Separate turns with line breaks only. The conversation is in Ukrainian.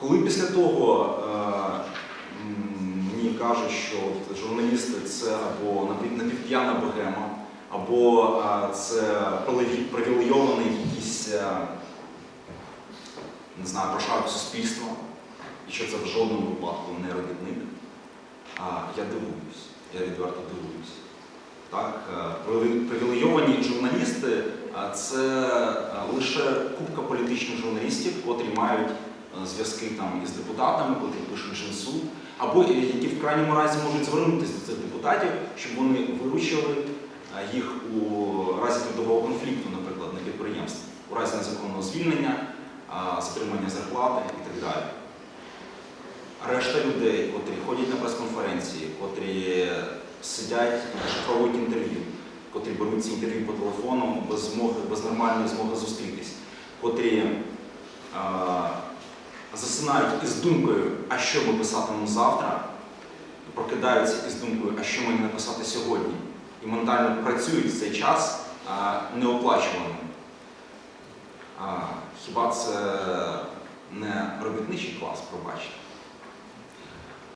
Коли після того е, мені кажуть, що журналісти це або напівп'яна богема, або е, це привілейований якийсь, е, не знаю, прошарок суспільства, і що це в жодному випадку не робітник, я дивуюсь, я відверто дивуюсь. Так, е, привілейовані журналісти це е, лише купка політичних журналістів, котрі мають е, зв'язки там із депутатами, котрі пишуть джинсу, або е, які в крайньому разі можуть звернутися до цих депутатів, щоб вони виручили е, їх у разі трудового конфлікту, наприклад, на підприємстві, у разі незаконного звільнення, а, затримання зарплати і так далі. Решта людей, котрі ходять на прес-конференції, сидять шифровують інтерв'ю, котрі беруть ці інтерв'ю по телефону без змоги, без нормальної змоги зустрітись, котрі а, засинають із думкою, а що ми писатимемо завтра, прокидаються із думкою, а що мені написати сьогодні, і ментально працюють в цей час а, неоплачуваним. Хіба це не робітничий клас, пробачте?